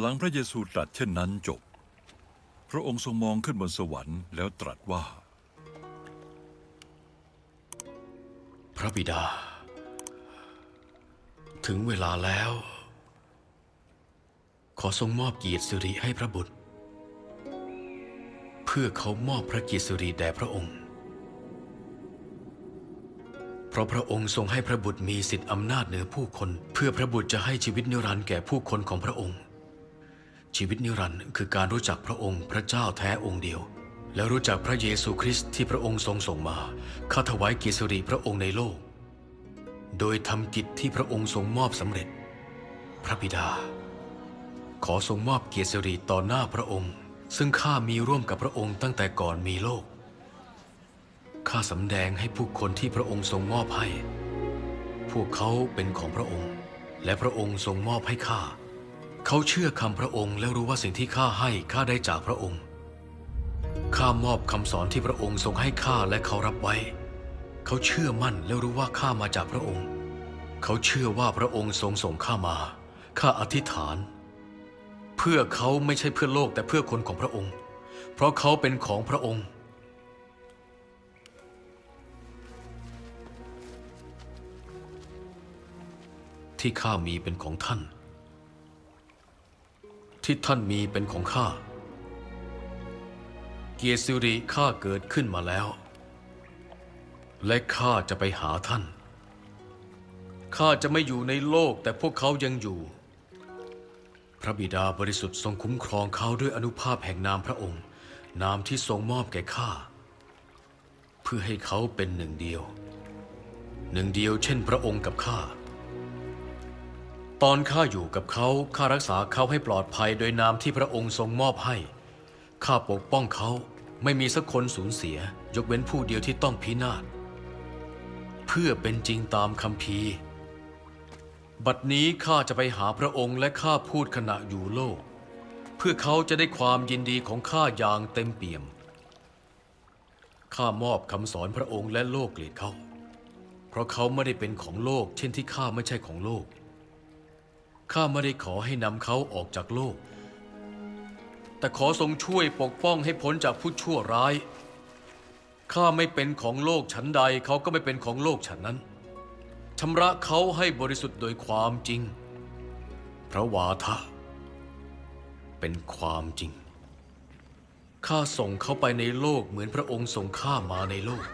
หลังพระเยซูตรัสเช่นนั้นจบ พระองค์ทรงมองขึ้นบนสวรรค์แล้วตรัสว่า พระบิดา ถึงเวลาแล้ว ขอทรงมอบเกียรติสิริให้พระบุตร เพื่อเขามอบพระเกียรติสิริแด่พระองค์ เพราะพระองค์ทรงให้พระบุตรมีสิทธิอำนาจเหนือผู้คน เพื่อพระบุตรจะให้ชีวิตนิรันดร์แก่ผู้คนของพระองค์ ชีวิตนิรันดร์คือการรู้จักพระองค์พระเจ้าแท้องค์เดียว และรู้จักพระเยซูคริสต์ที่พระองค์ทรงส่งมาข้าถวายเกียรติสิริพระองค์ในโลก โดยทำกิจที่พระองค์ทรงมอบสำเร็จ พระบิดา ขอทรงมอบเกียรติสิริต่อหน้าพระองค์ ซึ่งข้ามีร่วมกับพระองค์ตั้งแต่ก่อนมีโลกข้าสำแดงให้ผู้คนที่พระองค์ทรงมอบให้ พวกเขาเป็นของพระองค์ และพระองค์ทรงมอบให้ข้า เขาเชื่อคำพระองค์และรู้ว่าสิ่งที่ข้าให้ข้าได้จากพระองค์ ข้ามอบคำสอนที่พระองค์ทรงให้ข้าและเขารับไว้ เขาเชื่อมั่นและรู้ว่าข้ามาจากพระองค์ เขาเชื่อว่าพระองค์ทรงส่งข้ามา ข้าอธิษฐาน เพื่อเขาไม่ใช่เพื่อโลกแต่เพื่อคนของพระองค์ เพราะเขาเป็นของพระองค์ที่ข้ามีเป็นของท่าน ที่ท่านมีเป็นของข้า เกียรติสิริข้าเกิดขึ้นมาแล้ว และข้าจะไปหาท่าน ข้าจะไม่อยู่ในโลกแต่พวกเขายังอยู่ พระบิดาบริสุทธิ์ทรงคุ้มครองเขาด้วยอนุภาพแห่งนามพระองค์ นามที่ทรงมอบแก่ข้า เพื่อให้เขาเป็นหนึ่งเดียว หนึ่งเดียวเช่นพระองค์กับข้า ตอนข้าอยู่กับเขาข้ารักษาเขาให้ปลอดภัยโดยนามที่พระองค์ทรงมอบให้ ข้าปกป้องเขาไม่มีสักคนสูญเสีย ยกเว้นผู้เดียวที่ต้องพินาศ เพื่อเป็นจริงตามคำพีบัดนี้ข้าจะไปหาพระองค์และข้าพูดขณะอยู่โลก เพื่อเขาจะได้ความยินดีของข้าอย่างเต็มเปี่ยม ข้ามอบคำสอนพระองค์และโลกเกลียดเขา เพราะเขาไม่ได้เป็นของโลก เช่นที่ข้าไม่ใช่ของโลก ข้าไม่ได้ขอให้นำเขาออกจากโลก แต่ขอทรงช่วยปกป้องให้พ้นจากผู้ชั่วร้าย ข้าไม่เป็นของโลกฉันใดเขาก็ไม่เป็นของโลกฉันนั้นชำระเขาให้บริสุทธิ์โดยความจริง พระวาทะ เป็นความจริง ข้าส่งเขาไปในโลกเหมือนพระองค์ส่งข้ามาในโลก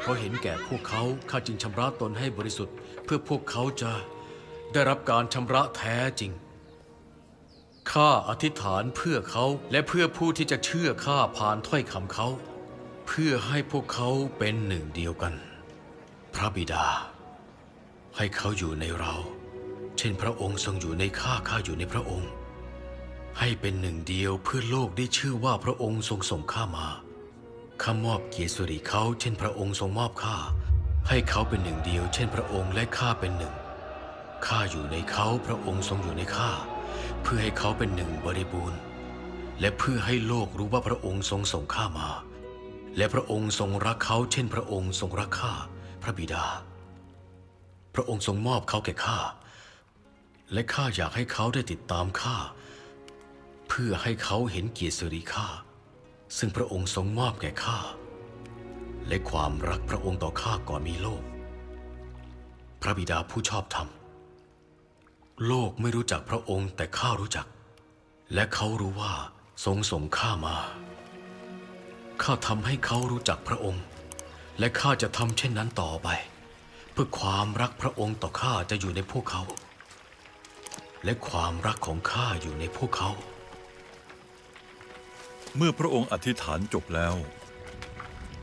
เพราะเห็นแก่พวกเขาข้าจึงชำระตนให้บริสุทธิ์ เพื่อพวกเขาจะ ได้รับการชำระแท้จริง ข้าอธิษฐานเพื่อเขาและเพื่อผู้ที่จะเชื่อข้าผ่านถ้อยคำเขา เพื่อให้พวกเขาเป็นหนึ่งเดียวกัน พระบิดา ให้เขาอยู่ในเรา เช่นพระองค์ทรงอยู่ในข้าข้าอยู่ในพระองค์ ให้เป็นหนึ่งเดียวเพื่อโลกได้ชื่อว่าพระองค์ทรงส่งข้ามาข้ามอบเกียรติสิริเขาเช่นพระองค์ทรงมอบข้าให้เขาเป็นหนึ่งเดียว เช่นพระองค์และข้าเป็นหนึ่ง ข้าอยู่ในเขาพระองค์ทรงอยู่ในข้า เพื่อให้เขาเป็นหนึ่งบริบูรณ์ และเพื่อให้โลกรู้ว่าพระองค์ทรงส่งข้ามา และพระองค์ทรงรักเขาเช่นพระองค์ทรงรักข้าพระบิดา พระองค์ทรงมอบเขาแก่ข้าและข้าอยากให้เขาได้ติดตามข้าเพื่อให้เขาเห็นเกียรติสิริข้าซึ่งพระองค์ทรงมอบแก่ข้าและความรักพระองค์ต่อข้าก่อนมีโลก พระบิดาผู้ชอบธรรม โลกไม่รู้จักพระองค์แต่ข้ารู้จัก และเขารู้ว่าทรงส่งข้ามา ข้าทำให้เขารู้จักพระองค์ และข้าจะทำเช่นนั้นต่อไป เพื่อความรักพระองค์ต่อข้าจะอยู่ในพวกเขา และความรักของข้าอยู่ในพวกเขา เมื่อพระองค์อธิษฐานจบแล้ว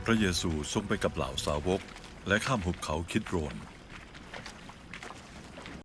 พระเยซูทรงไปกับเหล่าสาวก และข้ามหุบเขาคิดโรน